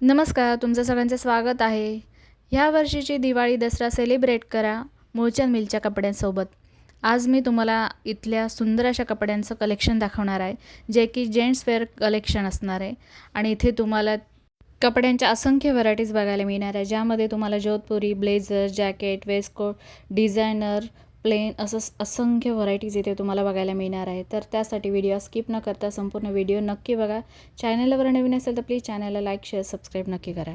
नमस्कार तुमचं सगळ्यांचं स्वागत आहे. ह्या वर्षीची दिवाळी दसरा सेलिब्रेट करा मूळचंद मिलच्या कपड्यांसोबत. आज मी तुम्हाला इथल्या सुंदर अशा कपड्यांचं कलेक्शन दाखवणार आहे जे की जेंट्स वेअर कलेक्शन असणार आहे. आणि इथे तुम्हाला कपड्यांच्या असंख्य व्हरायटीज बघायला मिळणार आहे ज्यामध्ये तुम्हाला Jodhpuri blazer jacket waistcoat designer plain असं असंख्य व्हरायटीज इथे तुम्हाला बघायला मिळणार आहे. तर त्यासाठी व्हिडिओ स्किप न करता संपूर्ण व्हिडिओ नक्की बघा. चॅनलवर नवीन असेल तर प्लीज चॅनलला लाईक शेअर सबस्क्राईब नक्की करा.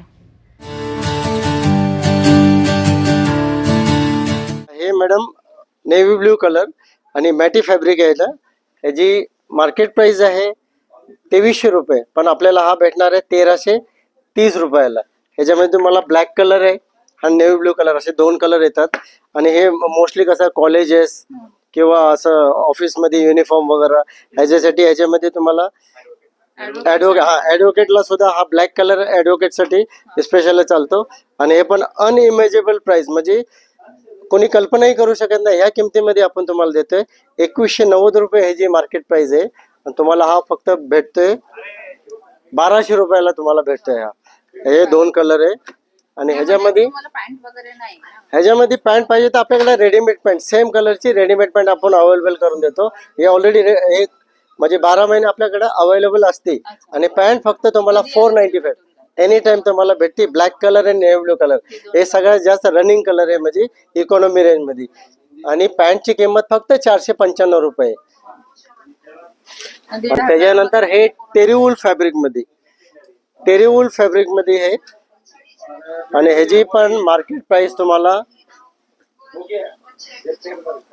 हे मॅडम नेव्ही ब्ल्यू कलर आणि मॅटी फॅब्रिक आहे याची मार्केट प्राइस आहे तेवीसशे रुपये. पण आपल्याला हा भेटणार आहे तेराशे तीस रुपयाला. ह्याच्यामध्ये तुम्हाला ब्लॅक कलर आहे. आणि नेव्ही ब्ल्यू कलर असे दोन कलर येतात. आणि हे मोस्टली कसं कॉलेजेस किंवा असं ऑफिसमध्ये युनिफॉर्म वगैरे ह्याच्यासाठी ह्याच्यामध्ये तुम्हाला ऍडव्होकेट हा ऍडव्होकेटला सुद्धा हा ब्लॅक कलर ऍडव्होकेटसाठी स्पेशल चालतो. आणि हे पण अनइमेजेबल प्राइस म्हणजे कोणी कल्पनाही करू शकत नाही ह्या किमतीमध्ये आपण तुम्हाला देतोय. एकवीसशे नव्वद रुपये ह्याची मार्केट प्राइस आहे आणि तुम्हाला हा फक्त भेटतोय बाराशे रुपयाला तुम्हाला भेटतोय हा. हे दोन कलर आहे. आणि ह्याच्यामध्ये पॅन्ट वगैरे नाही ना? ह्याच्यामध्ये पॅन्ट पाहिजे तर आपल्याकडे रेडीमेड पॅन्ट सेम कलरची रेडीमेड पॅन्ट आपण अवेलेबल करून देतो. हे ऑलरेडी एक म्हणजे बारा महिने आपल्याकडे अवेलेबल असते. आणि पॅन्ट फक्त तुम्हाला four ninety five any time तुम्हाला भेटते ब्लॅक कलर आणि नेव्ही ब्लू कलर हे सगळ्यात जास्त रनिंग कलर आहे म्हणजे इकॉनॉमी रेंजमध्ये. आणि पॅन्टची किंमत फक्त चारशे पंच्याण्णव रुपये. त्याच्यानंतर हे टेरिवूल फॅब्रिकमध्ये. टेरिवूल फॅब्रिकमध्ये हे आणि ह्याची पण मार्केट प्राइस तुम्हाला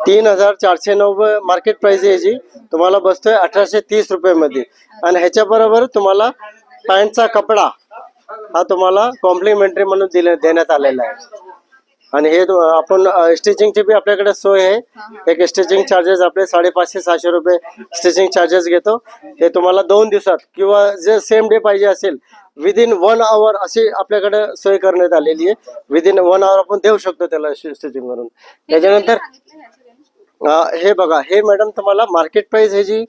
तीन हजार चारशे नव्वद मार्केट प्राइस आहे ह्याची. तुम्हाला बसतोय अठराशे तीस रुपये मध्ये आणि ह्याच्या बरोबर तुम्हाला पॅन्टचा कपडा हा तुम्हाला कॉम्प्लिमेंटरी म्हणून दिले देण्यात आलेला आहे. आणि हे तो- आपण स्टिचिंगची बी आपल्याकडे सोय आहे. एक स्टिचिंग चार्जेस आपले साडेपाचशे सहाशे रुपये स्टिचिंग चार्जेस घेतो. ते तुम्हाला दोन दिवसात किंवा जे सेम डे पाहिजे असेल विदिन वन आवर अशी आपल्याकडे सोय करण्यात आलेली आहे. विदिन वन आवर आपण देऊ शकतो त्याला स्टिचिंग करून. त्याच्यानंतर हे बघा हे मॅडम तुम्हाला मार्केट प्राइस ह्याची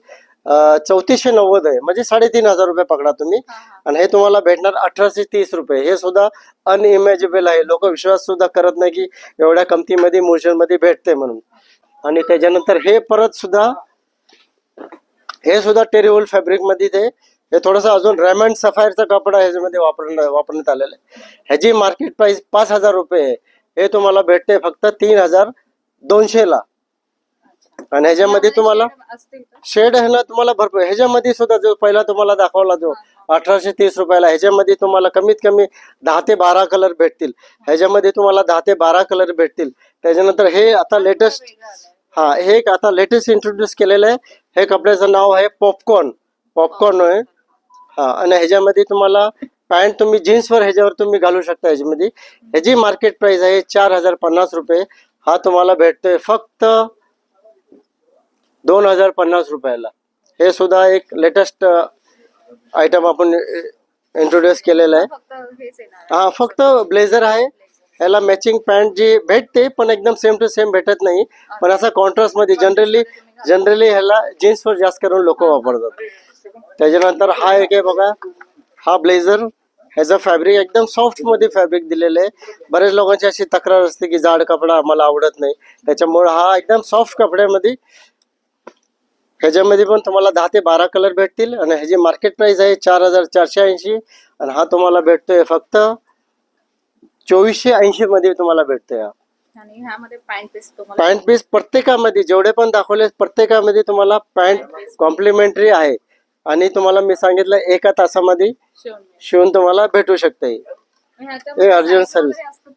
चौतीसशे नव्वद आहे. म्हणजे साडेतीन हजार रुपये पकडा तुम्ही. आणि हे तुम्हाला भेटणार अठराशे तीस रुपये. हे सुद्धा अनइमॅजिबल आहे. लोक विश्वास सुद्धा करत नाही की एवढ्या किमतीमध्ये मध्ये भेटते म्हणून. आणि त्याच्यानंतर हे परत सुद्धा हे सुद्धा टेरिवल फॅब्रिकमध्ये ते हे थोडंसं अजून रेमंड सफायरचा कपडा ह्याच्यामध्ये वापरण्यात वापरण्यात आलेला आहे. ह्याची मार्केट प्राइस पाच हजार रुपये आहे. हे तुम्हाला भेटते फक्त तीन हजार दोनशे ला आणि ह्याच्यामध्ये तुम्हाला शेड आहे ना तुम्हाला भरपूर ह्याच्यामध्ये सुद्धा जो पहिला तुम्हाला दाखवला जो अठराशे तीस रुपयाला ह्याच्यामध्ये तुम्हाला कमीत कमी दहा ते बारा कलर भेटतील. ह्याच्यामध्ये तुम्हाला दहा ते बारा कलर भेटतील. त्याच्यानंतर हे आता लेटेस्ट हा हे एक आता लेटेस्ट इंट्रोड्यूस केलेलं आहे. हे कपड्याचं नाव आहे पॉपकॉर्न पॉपकॉर्न आहे हा आणि ह्याच्यामध्ये तुम्हाला पॅन्ट तुम्ही जीन्सवर ह्याच्यावर तुम्ही घालू शकता ह्याच्यामध्ये. ह्याची मार्केट प्राइस आहे चार हजार पन्नास रुपये. हा तुम्हाला भेटतोय फक्त दोन हजार पन्नास रुपयाला. हे सुद्धा एक लेटेस्ट आयटम आपण इंट्रोड्यूस केलेलं आहे. हा फक्त ब्लेझर आहे. ह्याला मॅचिंग पॅन्ट जी भेटते पण एकदम सेम टू सेम भेटत नाही. पण असा कॉन्ट्रास्टमध्ये जनरली जनरली ह्याला जीन्सवर जास्त करून लोक वापरतात. त्याच्यानंतर हा एक आहे बघा. हा ब्लेझर ह्याचं फॅब्रिक एकदम सॉफ्टमध्ये फॅब्रिक दिलेलं आहे. बरेच लोकांची अशी तक्रार असते की जाड कपडा आम्हाला आवडत नाही. त्याच्यामुळे हा एकदम सॉफ्ट कपड्यामध्ये ह्याच्यामध्ये पण तुम्हाला दहा ते बारा कलर भेटतील आणि ह्याची मार्केट प्राइस आहे चार हजार चारशे ऐंशी आणि हा तुम्हाला भेटतोय फक्त चोवीसशे ऐंशी मध्ये तुम्हाला भेटतोय हा. आणि ह्यामध्ये पॅन्ट पीस तुम्हाला पॅन्ट पीस प्रत्येकामध्ये जेवढे पण दाखवले प्रत्येकामध्ये तुम्हाला पॅन्ट कॉम्प्लिमेंटरी आहे. आणि तुम्हाला मी सांगितलं एका तासामध्ये शिवून तुम्हाला भेटू शकते. हे अर्जंट सर्व्हिस?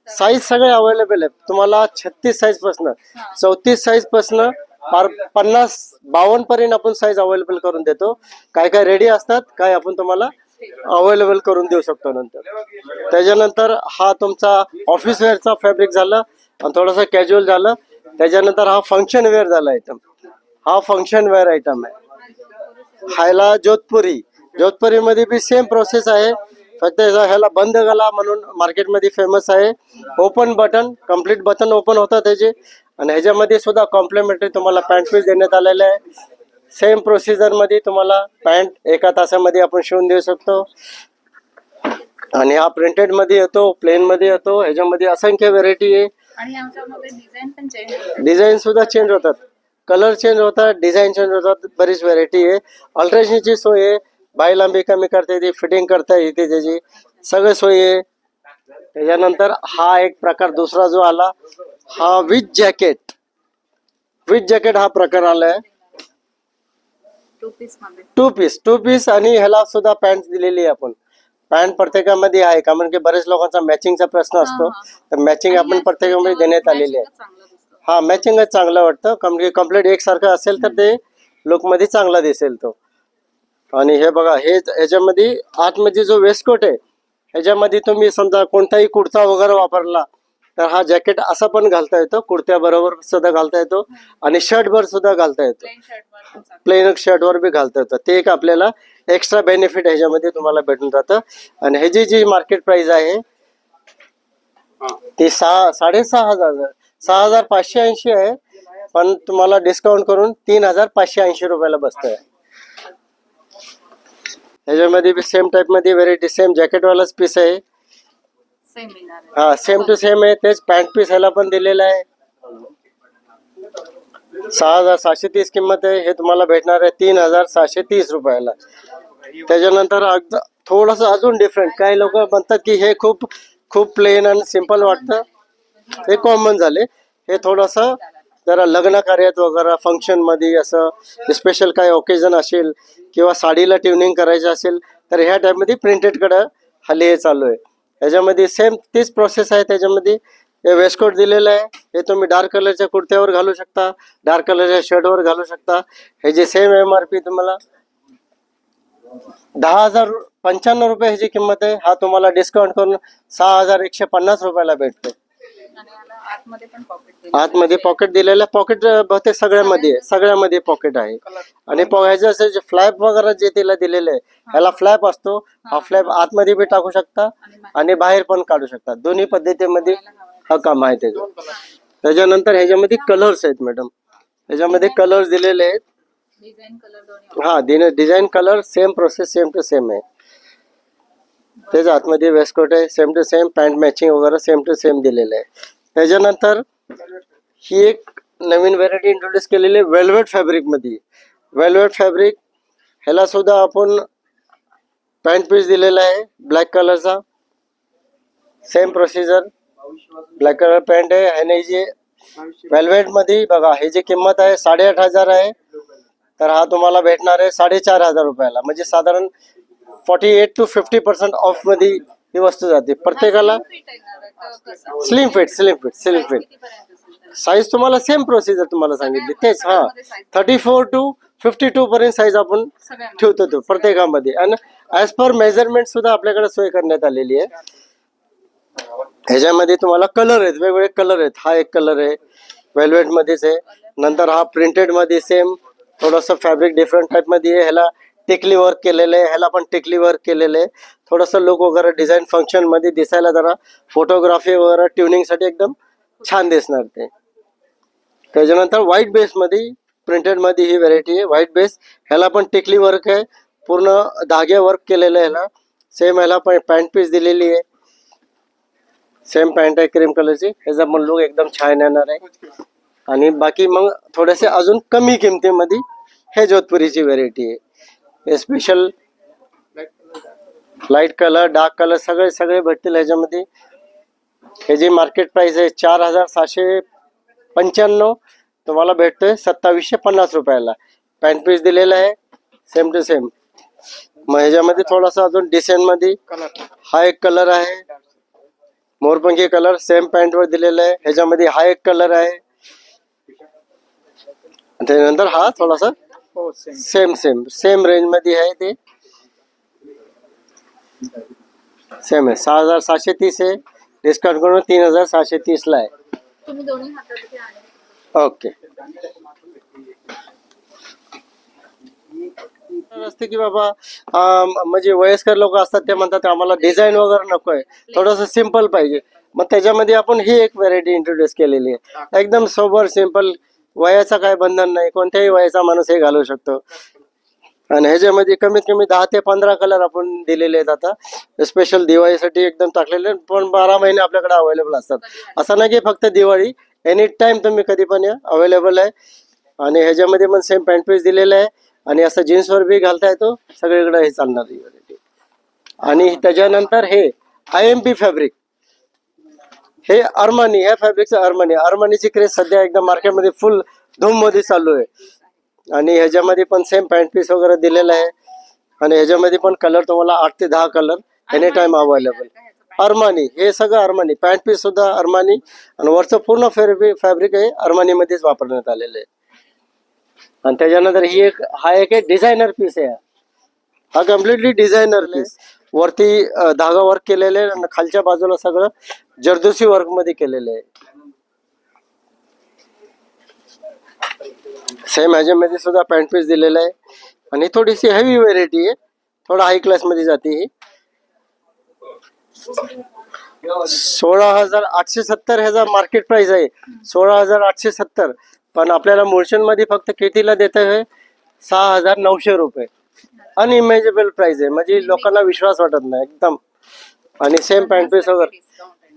साईज सगळे अवेलेबल आहे तुम्हाला छत्तीस साईज पासन चौतीस साईज पासन पार पन्नास बावन्न पर्यंत आपण साईज अवेलेबल करून देतो. काय काय रेडी असतात काय आपण तुम्हाला अवेलेबल करून देऊ शकतो नंतर. त्याच्यानंतर हा तुमचा ऑफिस वेअरचा फॅब्रिक झाला आणि थोडासा कॅज्युअल झालं. त्याच्यानंतर हा फंक्शन वेअर झाला आयटम हा फंक्शन वेअर आयटम आहे. हायला जोधपुरी. जोधपुरीमध्ये बी सेम प्रोसेस आहे. फक्त ह्याला बंद गला म्हणून मार्केटमध्ये फेमस आहे. Open button complete button open होतं त्याचे. आणि ह्याच्यामध्ये सुद्धा कॉम्प्लिमेंटरी तुम्हाला पॅन्ट पीस देण्यात आलेलं आहे. सेम प्रोसिजरमध्ये तुम्हाला पॅन्ट एका तासामध्ये आपण शिवून देऊ शकतो. आणि हा प्रिंटेडमध्ये येतो प्लेन मध्ये येतो. ह्याच्यामध्ये असंख्य व्हेरायटी आहे. डिझाईन सुद्धा चेंज होतात. कलर चेंज होतात डिझाईन चेंज होतात बरीच व्हेरायटी आहे. अल्ट्रेशनची सोय आहे. बाई लांबी कमी करता येते फिटिंग करता येते त्याची. सगळं सोय आहे. त्याच्यानंतर हा एक प्रकार दुसरा जो आला हा विथ जॅकेट. विथ जॅकेट हा प्रकार आलाय. Two piece two piece two piece आणि ह्याला सुद्धा पॅन्ट दिलेली आहे आपण. पॅन्ट प्रत्येकामध्ये आहे कारण की बरेच लोकांचा मॅचिंगचा प्रश्न असतो. तर मॅचिंग आपण प्रत्येकामध्ये देण्यात आलेली आहे. हा मॅचिंगच चांगलं वाटतं. कारण की कंप्लीट एकसारखं असेल तर ते लुकमध्ये चांगला दिसेल तो. आणि हे बघा हे ह्याच्यामध्ये आतमध्ये जो वेस्टकोट आहे ह्याच्यामध्ये तुम्ही समजा कोणताही कुर्ता वगैरे वापरला तर हा जॅकेट असा पण घालता येतो कुर्त्याबरोबर सुद्धा घालता येतो आणि शर्टवर सुद्धा घालता येतो. प्लेन शर्ट वर बी घालता येतं. ते एक आपल्याला एक्स्ट्रा बेनिफिट ह्याच्यामध्ये तुम्हाला भेटून जातं. आणि ह्याची जी मार्केट प्राइस आहे ती सहा साडेसहा हजार सहा हजार पाचशे ऐंशी आहे. पण तुम्हाला डिस्काउंट करून तीन हजार पाचशे ऐंशी रुपयाला बसतंय. ह्याच्यामध्ये बी सेम टाईपमध्ये व्हेरायटी सेम जॅकेटवालाच पीस आहे सेम येणार आहे. हा सेम टू सेम आहे. तेच पॅन्ट पीस ह्याला पण दिलेलं आहे. सहा हजार सहाशे तीस किंमत आहे. हे तुम्हाला भेटणार आहे तीन हजार सहाशे तीस रुपयाला. त्याच्यानंतर अगद- थोडंसं अजून डिफरंट काही लोक म्हणतात की हे खूप खूप प्लेन आणि सिंपल वाटतं. हे कॉमन झाले. हे थोडस जरा लग्न कार्यात वगैरे फंक्शनमध्ये असं स्पेशल काही ओकेजन असेल किंवा साडीला ट्युनिंग करायचं असेल तर ह्या टाईपमध्ये प्रिंटेड कडं हल्ली हे चालू आहे. याच्यामध्ये सेम तीच प्रोसेस आहे. त्याच्यामध्ये हे वेस्टकोट दिलेलं आहे. हे तुम्ही डार्क कलरच्या कुर्त्यावर घालू शकता. डार्क कलरच्या शर्टवर घालू शकता. हे जे सेम एम आर पी तुम्हाला दहा हजार पंच्याण्णव रुपये ह्याची किंमत आहे. हा तुम्हाला डिस्काउंट करून सहा हजार एकशे पन्नास रुपयाला भेटतो आतमध्ये पॉकेट दिलेलं पॉकेट बहुतेक सगळ्यामध्ये सगळ्यामध्ये पॉकेट आहे. आणि ह्याचं असं जे फ्लॅप वगैरे जे तिला दिलेलं आहे ह्याला फ्लॅप असतो. हा. फ्लॅप आतमध्ये बी टाकू शकता आणि बाहेर. पण काढू शकता. दोन्ही पद्धतीमध्ये हा काम आहे त्याचं. त्याच्यानंतर ह्याच्यामध्ये कलर्स आहेत मॅडम ह्याच्यामध्ये कलर्स दिलेले आहेत. हा design colour same process same to same आहे. त्याच्या आतमध्ये वेस्टकोट आहे. Same to same pant matching वगैरे सेम टू सेम दिलेलं आहे. त्याच्यानंतर ही एक नवीन व्हेरायटी इंट्रोड्यूस केलेली आहे वेल्वेट फॅब्रिकमध्ये वेल्वेट फॅब्रिक ह्याला सुद्धा आपण पॅन्ट पीस दिलेला आहे ब्लॅक कलरचा same procedure black colour pant आहे आणि जे वेल्वेटमध्ये बघा हे जी किंमत आहे साडेआठ हजार आहे. तर हा तुम्हाला भेटणार आहे साडेचार हजार रुपयाला. म्हणजे साधारण forty eight two fifty percent ऑफमध्ये ही वस्तू जाते. प्रत्येकाला slim fit slim fit slim fit? Size तुम्हाला सेम प्रोसिजर तुम्हाला सांगितली. तेच हा. Thirty four two fifty two पर्यंत साईज आपण ठेवतो तो प्रत्येकामध्ये. आणि ऍज पर मेजरमेंट सुद्धा आपल्याकडे सोय करण्यात आलेली आहे. ह्याच्यामध्ये तुम्हाला कलर आहेत वेगवेगळे कलर आहेत. हा एक कलर आहे. वेल्वेट मध्येच आहे. नंतर हा प्रिंटेडमध्ये सेम थोडंसं फॅब्रिक डिफरंट टाईपमध्ये ह्याला टिकली वर्क केलेलं आहे ह्याला पण टेकली वर्क केलेलं आहे. थोडंसं लुक वगैरे डिझाईन फंक्शनमध्ये दिसायला जरा फोटोग्राफी वगैरे ट्युनिंगसाठी एकदम छान दिसणार ते. त्याच्यानंतर व्हाईट बेस मध्ये प्रिंटेडमध्ये ही व्हेरायटी आहे. व्हाईट बेस ह्याला पण टेकली वर्क आहे. पूर्ण धागे वर्क केलेलं आहे ह्याला. सेम ह्याला पण पॅन्ट पीस दिलेली आहे. सेम पॅन्ट आहे क्रीम कलरची ह्याचा पण लुक एकदम छान येणार आहे. आणि बाकी मग थोडेसे अजून कमी किमतीमध्ये हे जोधपुरीची व्हेरायटी आहे. हे special light colour dark colour सगळे सगळे भेटतील ह्याच्यामध्ये. ह्याची मार्केट प्राइस आहे चार हजार सहाशे पंच्याण्णव तुम्हाला भेटतोय सत्तावीसशे पन्नास रुपयाला. पॅन्ट पीस दिलेला आहे सेम टू सेम मग ह्याच्यामध्ये थोडासा अजून डिसेंटमध्ये हा एक कलर आहे. मोरपंखी कलर सेम पॅन्ट वर दिलेला आहे. ह्याच्यामध्ये हा एक कलर आहे. त्यानंतर हा थोडासा सेम सेम सेम रेंजमध्ये आहे ते. सेम आहे. सहा हजार सहाशे तीस आहे. डिस्काउंट करून तीन हजार सहाशे तीस ला आहे. तुम्ही दोन्ही हातात घ्या आणि ओके असते की बाबा म्हणजे वयस्कर लोक असतात ते म्हणतात आम्हाला डिझाईन वगैरे नको आहे. थोडस सिंपल पाहिजे. मग त्याच्यामध्ये आपण ही एक व्हेरायटी इंट्रोड्यूस केलेली आहे. एकदम सोबर सिंपल वयाचं काय बंधन नाही कोणत्याही वयाचा माणूस हे घालू शकतो. आणि ह्याच्यामध्ये कमीत कमी दहा ते पंधरा कलर आपण दिलेले आहेत आता. स्पेशल दिवाळीसाठी एकदम टाकलेले पण बारा महिने आपल्याकडे अवेलेबल असतात. असं नाही की फक्त दिवाळी एनी टाइम तुम्ही कधी पण या अवेलेबल आहे. आणि ह्याच्यामध्ये पण सेम पॅन्ट पीस दिलेलं आहे. आणि असं जीन्सवर बी घालता येतो सगळीकडे हे चालणार आणि त्याच्यानंतर हे आय एम पी फॅब्रिक हे अर्मानी ह्या फॅब्रिकचं अर्मानी. अर्मानीची क्रेज सध्या एकदम मार्केटमध्ये फुल धूममध्ये चालू आहे. आणि ह्याच्यामध्ये पण सेम पॅन्ट पीस वगैरे दिलेलं आहे. आणि ह्याच्यामध्ये पण कलर तुम्हाला आठ ते दहा colour any time available Armani. हे सगळं अर्मानी. पॅन्ट पीस सुद्धा अर्मानी. आणि वरचं पूर्ण फॅब्रिक फॅब्रिक आहे अर्मानी मध्येच वापरण्यात आलेलं आहे. आणि त्याच्यानंतर ही एक हा एक डिझायनर पीस आहे. हा कम्प्लिटली डिझायनर पीस वरती धागा वर्क केलेलं आहे आणि खालच्या बाजूला सगळं जरदोशी वर्कमध्ये केलेले आहे. सेम ह्याच्यामध्ये सुद्धा पॅन्ट पीस दिलेला आहे. आणि थोडीशी हेवी व्हेरायटी आहे. थोडा हाय क्लासमध्ये जाते ही. सोळा हजार आठशे सत्तर ह्याचा मार्केट प्राइस आहे. सोळा हजार आठशे सत्तर. पण आपल्याला मुळचंदमध्ये फक्त कितीला देत आहे सहा हजार नऊशे रुपये. अनइमेजेबल प्राइस आहे. म्हणजे लोकांना विश्वास वाटत नाही. एकदम. आणि सेम पॅन्ट पीस वगैरे.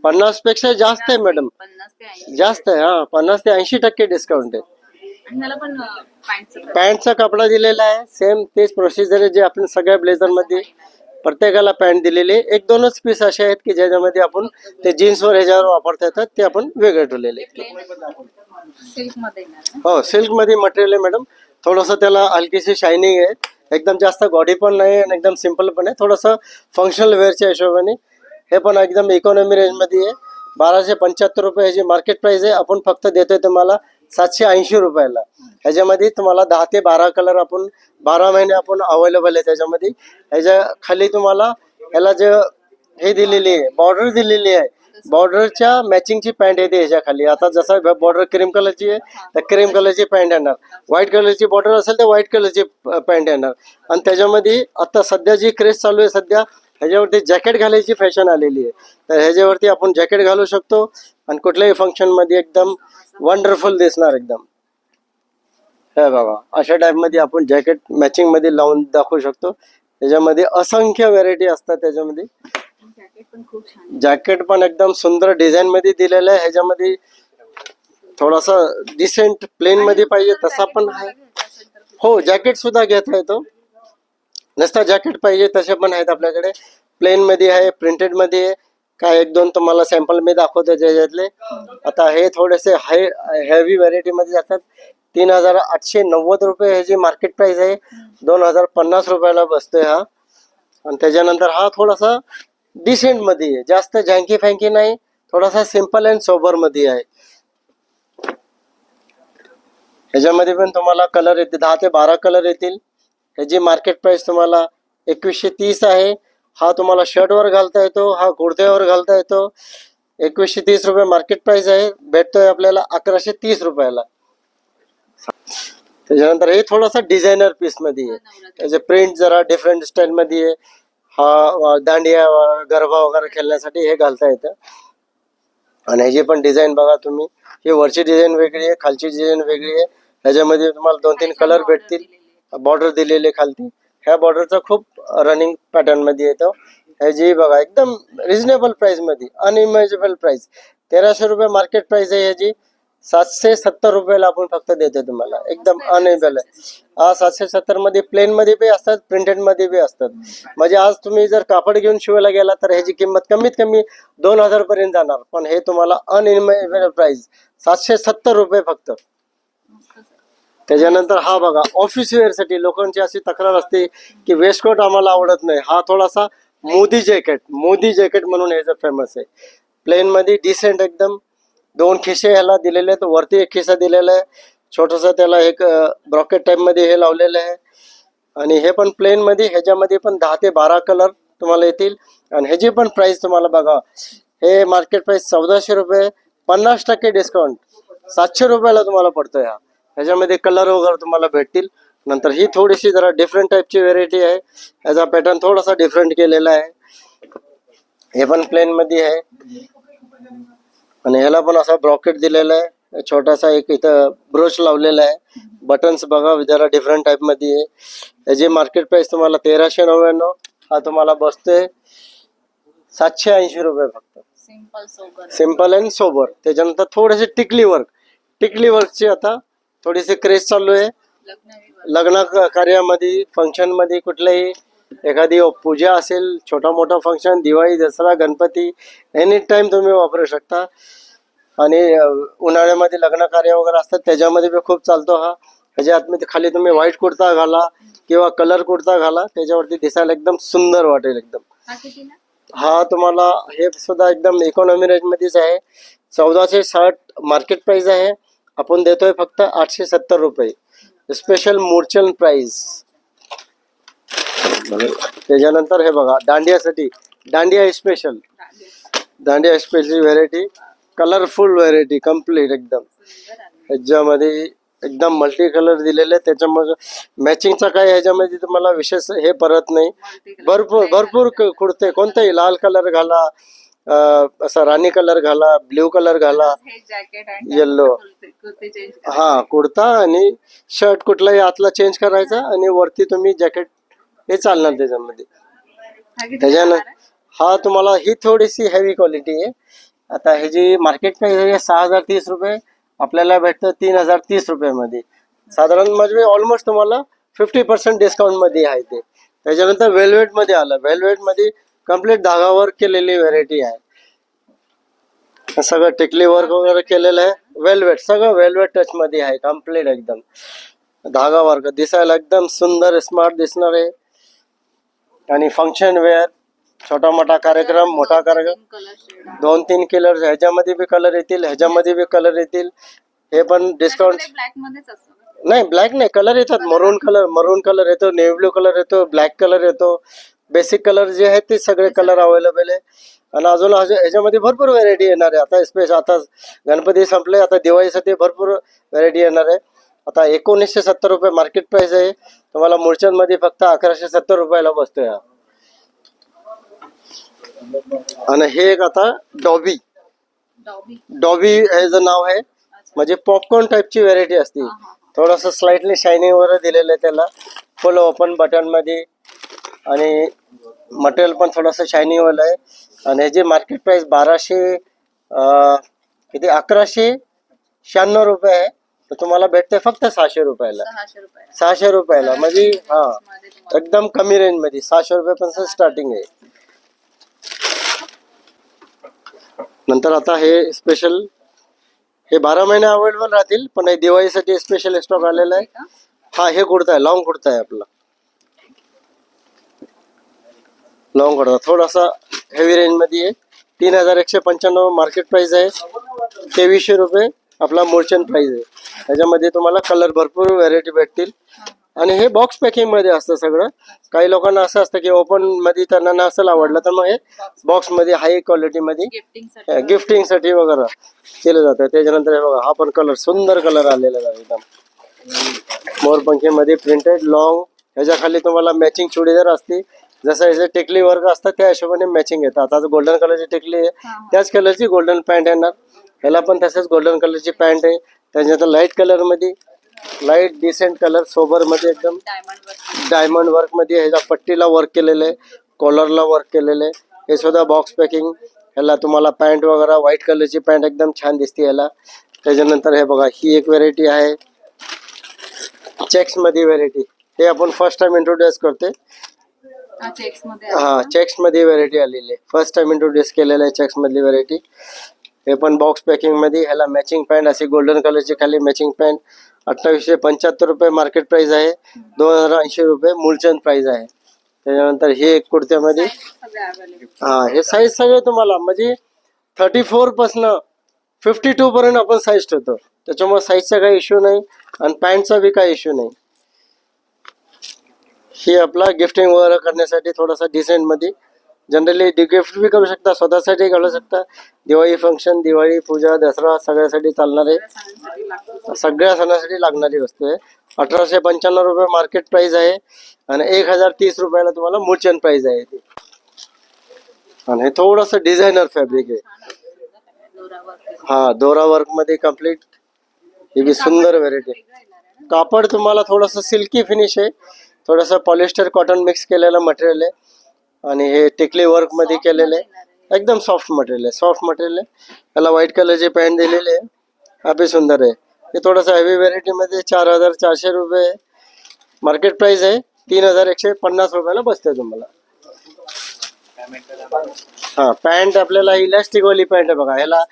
पन्नासपेक्षा जास्त आहे मॅडम पन्नास ते ऐंशी. जास्त आहे हा. पन्नास ते ऐंशी टक्के डिस्काउंट आहे. आणि ह्याला पण पॅन्टचं पॅन्टचा कपडा. दिलेला आहे. सेम तेच प्रोसिजर आहे जे आपण सगळ्या ब्लेझरमध्ये प्रत्येकाला पॅन्ट दिलेली आहे. एक दोनच पीस असे आहेत की ज्याच्यामध्ये आपण ते जीन्सवर ह्याच्यावर वापरता येतात ते आपण वेगळे ठेवलेले आहेत. सिल्कमध्ये येणार ना? हो सिल्कमध्ये मटेरियल आहे मॅडम थोडंसं त्याला हलकीशी शायनिंग आहे. एकदम जास्त गॉडी पण नाही आणि एकदम सिंपल पण आहे. थोडंसं फंक्शनल वेअरच्या हिशोबाने हे पण एकदम इकॉनॉमी रेंजमध्ये आहे. बाराशे पंच्याहत्तर रुपये ह्याची मार्केट प्राइस आहे. आपण फक्त देतोय तुम्हाला सातशे ऐंशी रुपयाला. ह्याच्यामध्ये तुम्हाला दहा ते बारा कलर आपण बारा महिने आपण अवेलेबल आहे त्याच्यामध्ये. ह्याच्या खाली तुम्हाला ह्याला जे हे दिलेली आहे बॉर्डर दिलेली आहे. बॉर्डरच्या मॅचिंगची पॅन्ट येते ह्याच्या खाली. आता जसं बॉर्डर क्रीम कलरची आहे तर क्रीम कलरची पॅन्ट येणार. व्हाईट कलरची बॉर्डर असेल तर व्हाईट कलरची पॅन्ट येणार. आणि त्याच्यामध्ये आता सध्या जी क्रेज चालू आहे सध्या ह्याच्यावरती जॅकेट घालायची फॅशन आलेली आहे. तर ह्याच्यावरती आपण जॅकेट घालू शकतो आणि कुठल्याही फंक्शनमध्ये एकदम वंडरफुल दिसणार एकदम. हे बाबा अशा टाईपमध्ये आपण जॅकेट मॅचिंगमध्ये लावून दाखवू शकतो. त्याच्यामध्ये असंख्य व्हेरायटी असतात त्याच्यामध्ये. जॅकेट पण एकदम सुंदर डिझाईन मध्ये दिलेलं आहे. ह्याच्यामध्ये थोडासा डिसेंट प्लेन मध्ये पाहिजे तसा पण आहे. हो जॅकेट सुद्धा घेता येतो. नसता जॅकेट पाहिजे तसे पण आहेत आपल्याकडे. प्लेन मध्ये आहे प्रिंटेडमध्ये आहे. काय एक दोन तुम्हाला सॅम्पल मी दाखवतो ज्याच्यातले. आता हे थोडेसे हाय हेवी व्हरायटी मध्ये जातात. तीन हजार आठशे नव्वद रुपये ह्याची मार्केट प्राइस आहे. दोन हजार पन्नास रुपयाला बसतोय हा. आणि त्याच्यानंतर हा थोडासा डिसेंटमध्ये आहे. जास्त झँकी फँकी नाही. थोडासा सिंपल अँड सोबरमध्ये आहे. ह्याच्यामध्ये पण तुम्हाला कलर येते दहा ते बारा कलर येतील. ह्याची मार्केट प्राइस तुम्हाला एकवीसशे तीस आहे हा तुम्हाला शर्टवर घालता येतो हा कुर्त्यावर घालता येतो. एकवीसशे तीस रुपये मार्केट प्राइस आहे भेटतोय आपल्याला अकराशे तीस रुपयाला. त्याच्यानंतर हे थोडासा डिझायनर पीसमध्ये आहे. त्याचे प्रिंट जरा डिफरंट स्टाईल मध्ये आहे. हा दांडिया गरबा वगैरे खेळण्यासाठी हे घालता येतं. आणि ह्याची पण डिझाईन बघा तुम्ही ही वरची डिझाईन वेगळी आहे खालची डिझाईन वेगळी आहे. ह्याच्यामध्ये तुम्हाला दोन तीन कलर भेटतील. बॉर्डर दिलेले खालती. ह्या बॉर्डरचा खूप रनिंग पॅटर्नमध्ये येतो. ह्याची बघा एकदम रिझनेबल प्राइसमध्ये अनइमेजेबल प्राइस तेराशे रुपये मार्केट प्राइस आहे ह्याची सातशे सत्तर रुपयाला आपण फक्त देतो तुम्हाला. एकदम अनेबल आहे. हा सातशे सत्तरमध्ये प्लेन मध्ये बी असतात प्रिंटेडमध्ये बी असतात. म्हणजे आज तुम्ही जर कापड घेऊन शिवायला गेला तर ह्याची किंमत कमीत कमी दोन हजार पर्यंत जाणार. पण हे तुम्हाला अनइमेजेबल प्राइस सातशे सत्तर रुपये फक्त. त्याच्यानंतर हा बघा ऑफिस वेअरसाठी लोकांची अशी तक्रार असते की वेस्टकोट आम्हाला आवडत नाही. हा थोडासा मोदी जॅकेट मोदी जॅकेट म्हणून ह्याचं फेमस आहे. प्लेनमध्ये डिसेंट एकदम. दोन खिसे ह्याला दिलेले आहेत. वरती एक खिसा दिलेला आहे. छोटंसं त्याला एक ब्रॉकेट टाईपमध्ये हे लावलेलं आहे. आणि हे पण प्लेनमध्ये ह्याच्यामध्ये पण दहा ते बारा कलर तुम्हाला येतील. आणि ह्याची पण प्राईस तुम्हाला बघा हे मार्केट प्राईस चौदाशे रुपये पन्नास टक्के डिस्काउंट सातशे रुपयाला तुम्हाला पडतोय हा. ह्याच्यामध्ये कलर वगैरे तुम्हाला भेटतील. नंतर ही थोडीशी जरा डिफरंट टाईपची व्हेरायटी आहे. याचा पॅटर्न थोडासा डिफरंट केलेला आहे. हे पण प्लेन मध्ये आहे. आणि ह्याला पण असा ब्रॉकेट दिलेला आहे. छोटासा एक इथं ब्रोच लावलेला आहे. बटन्स बघा जरा डिफरंट टाईपमध्ये आहे. याची मार्केट प्राइस तुम्हाला तेराशे नव्याण्णव. हा तुम्हाला बसतोय. सातशे ऐंशी रुपये फक्त. सिंपल अँड सोबर त्याच्यानंतर थोडेसे टिकली वर्क टिकली वर्कची आता थोडीशी क्रेज चालू आहे. लग्न कार्यामध्ये फंक्शनमध्ये कुठल्याही एखादी पूजा असेल छोटा मोठा function Diwali Dussehra Ganpati any time तुम्ही वापरू शकता. आणि उन्हाळ्यामध्ये लग्न कार्य वगैरे असतात त्याच्यामध्ये बी खूप चालतो हा. त्याच्या आतमध्ये खाली तुम्ही व्हाईट कुर्ता घाला किंवा कलर कुर्ता घाला त्याच्यावरती दिसायला एकदम सुंदर वाटेल एकदम. हा हा तुम्हाला हे सुद्धा एकदम इकॉनॉमी रेंज मध्येच आहे. चौदाशे साठ मार्केट प्राइस आहे. आपण देतोय फक्त आठशे सत्तर रुपये. स्पेशल मुर्चल प्राइस त्याच्यानंतर हे बघा दांडियासाठी. Dandiya special dandiya special variety colourful variety complete एकदम. ह्याच्यामध्ये एकदम मल्टी कलर दिलेले. त्याच्यामध्ये मॅचिंगचा काय ह्याच्यामध्ये तुम्हाला विशेष हे परत नाही. भरपूर भरपूर क- कुर्ते कोणताही लाल कलर घाला अं, असा राणी कलर घाला ब्ल्यू कलर घाला हे जॅकेट आणि Yellow. कुर्ते- कुर्ते चेंज हा कुर्ता आणि शर्ट कुठलाही आतला चेंज करायचा आणि वरती तुम्ही जॅकेट हे चालणार त्याच्यामध्ये. त्याच्यानं हा तुम्हाला ही थोडीशी हेवी क्वालिटी आहे. आता हे जी मार्केट प्राइस आहे सहा हजार तीस रुपये आपल्याला भेटतं तीन हजार तीस रुपयामध्ये. साधारण म्हणजे ऑलमोस्ट तुम्हाला फिफ्टी पर्सेंट डिस्काउंटमध्ये आहे ते. त्याच्यानंतर वेल्वेटमध्ये आलं. वेल्वेटमध्ये कंप्लीट धागा वर्क केलेली व्हेरायटी आहे. हे सगळं टिकली वर्क वगैरे केलेलं आहे. वेल्वेट सगळं वेल्वेट टचमध्ये आहे कंप्लीट एकदम. धागा वर्क दिसायला एकदम सुंदर स्मार्ट दिसणार आहे. आणि फंक्शन वेअर छोटा मोठा कार्यक्रम मोठा कार्यक्रम. दोन तीन कलर ह्याच्यामध्ये बी कलर येतील ह्याच्यामध्ये बी कलर येतील. हे पण डिस्काउंट नाही ब्लॅक नाही. कलर येतात. मरून कलर मरून कलर येतो नेव्ही ब्ल्यू कलर येतो ब्लॅक कलर येतो. बेसिक कलर जे आहेत ते सगळे कलर अवेलेबल आहे. आणि अजून ह्याच्यामध्ये भरपूर व्हेरायटी येणार आहे. आता स्पेस आता गणपती संपले आता दिवाळीसाठी भरपूर व्हेरायटी येणार आहे. आता एकोणीसशे सत्तर रुपये मार्केट प्राइस आहे. तुम्हाला मुळचंदमध्ये फक्त अकराशे सत्तर रुपयाला बसतोय हा. आणि हे एक आता डॉबी. डॉबी. डॉबी ह्याचं नाव आहे म्हणजे पॉपकॉर्न टाईपची व्हेरायटी असते. थोडस स्लाइटली शायनिंग वगैरे दिलेलं आहे त्याला. फुल ओपन बटनमध्ये. आणि मटेरियल पण थोडंसं शायनिंग वालं आहे. आणि ह्याची मार्केट प्राइस बाराशे किती? अकराशे शहाण्णव रुपये आहे. तर तुम्हाला भेटते फक्त सहाशे रुपयाला. सहाशे रुपये सहाशे रुपयाला. म्हणजे हा. एकदम कमी रेंजमध्ये. सहाशे रुपयापासून स्टार्टिंग आहे. नंतर आता हे स्पेशल हे बारा महिने अवेलेबल राहतील पण हे दिवाळीसाठी स्पेशल स्टॉक आलेला आहे? हा हे कुर्ता आहे. लॉंग कुर्ता आहे आपला. लॉंग कुर्ता थोडासा हेवी रेंजमध्ये आहे. तीन हजार एकशे पंच्याण्णव मार्केट प्राइस आहे. तेवीसशे रुपये आपला मोर्चन प्राइस आहे. त्याच्यामध्ये तुम्हाला कलर भरपूर व्हेरायटी भेटतील. आणि हे बॉक्स पॅकिंगमध्ये असतं सगळं. काही लोकांना असं असतं की ओपनमध्ये त्यांना नसेल आवडलं तर मग हे बॉक्समध्ये हाय क्वालिटी मध्ये गिफ्टिंगसाठी गिफ्टिंगसाठी वगैरे केलं जातं. त्याच्यानंतर हे बघा हा पण कलर सुंदर कलर आलेला आहे एकदम. मोरपंखी मध्ये प्रिंटेड लॉंग ह्याच्या खाली तुम्हाला मॅचिंग चुडीदार असते जसं याचे टेकली वर्ग असतात त्या हिशोबाने मॅचिंग येतात आता गोल्डन कलरची टेकली आहे त्याच कलरची गोल्डन पॅन्ट येणार ह्याला पण तसंच गोल्डन कलरची पॅन्ट आहे. त्याच्यानंतर लाइट कलरमध्ये लाइट डिसेंट कलर सोबरमध्ये एकदम डायमंड वर डायमंड वर्कमध्ये ह्याच्या पट्टीला वर्क केलेलं आहे कॉलरला वर्क केलेलं आहे. हे सुद्धा बॉक्स पॅकिंग ह्याला तुम्हाला पॅन्ट वगैरे व्हाईट कलरची पॅन्ट एकदम छान दिसते याला त्याच्यानंतर हे बघा ही एक व्हेरायटी आहे. चेक्समध्ये व्हेरायटी हे आपण फर्स्ट टाइम इंट्रोड्यूस करते हा चेक्समध्ये व्हेरायटी आलेली आहे. फर्स्ट टाइम इंट्रोड्यूस केलेलं आहे चेक्स मधली व्हेरायटी हे पण बॉक्स पॅकिंगमध्ये ह्याला मॅचिंग पॅन्ट अशी गोल्डन कलरची खाली मॅचिंग पॅन्ट अठ्ठावीसशे पंच्याहत्तर रुपये मार्केट प्राइस आहे. दोन हजार ऐंशी रुपये मूलचंद प्राइस आहे. त्याच्यानंतर हे एक कुर्त्यामध्ये. हा हे साईज सगळे तुम्हाला म्हणजे थर्टी फोर पासन फिफ्टी टू पर्यंत आपण साईज ठेवतो. त्याच्यामुळे साईजचा काही इश्यू नाही. आणि पॅन्टचा बी काही इश्यू नाही. हे आपला गिफ्टिंग वगैरे करण्यासाठी थोडासा डिसेंटमध्ये जनरली गिफ्ट बी करू शकता स्वतःसाठी घालू शकता. दिवाळी फंक्शन दिवाळी पूजा दसरा सगळ्यासाठी चालणार आहे. सगळ्या सणासाठी लागणारी वस्तू आहे. अठराशे पंच्याण्णव रुपये मार्केट प्राइस आहे आणि एक हजार तीस रुपयाला तुम्हाला मुर्चन प्राइस आहे ती. आणि हे थोडस डिझायनर फॅब्रिक आहे. हा दोरा वर्कमध्ये कंप्लीट ही बी सुंदर व्हेरायटी कापड तुम्हाला थोडंसं सिल्की फिनिश आहे. थोडंसं पॉलिस्टर कॉटन मिक्स केलेलं मटेरियल आहे. आणि हे टिकली वर्कमध्ये केलेलं आहे. एकदम सॉफ्ट मटेरियल आहे. सॉफ्ट मटेरियल आहे. याला व्हाईट कलरची पॅन्ट दिलेली आहे बी सुंदर आहे. हे थोडंसं हेवी व्हेरायटीमध्ये चार हजार चारशे रुपये मार्केट प्राइस आहे. तीन हजार एकशे पन्नास रुपयाला बसते तुम्हाला. हा पॅन्ट आपल्याला इलास्टिक वाली पॅन्ट आहे बघा. ह्याला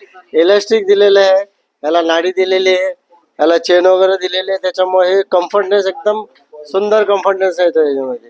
इलास्टिक दिलेलं आहे. ह्याला नाडी दिलेली आहे. ह्याला चेन वगैरे दिलेली आहे. त्याच्यामुळे हे कम्फर्टनेस एकदम सुंदर कम्फर्टनेस आहे त्याच्यामध्ये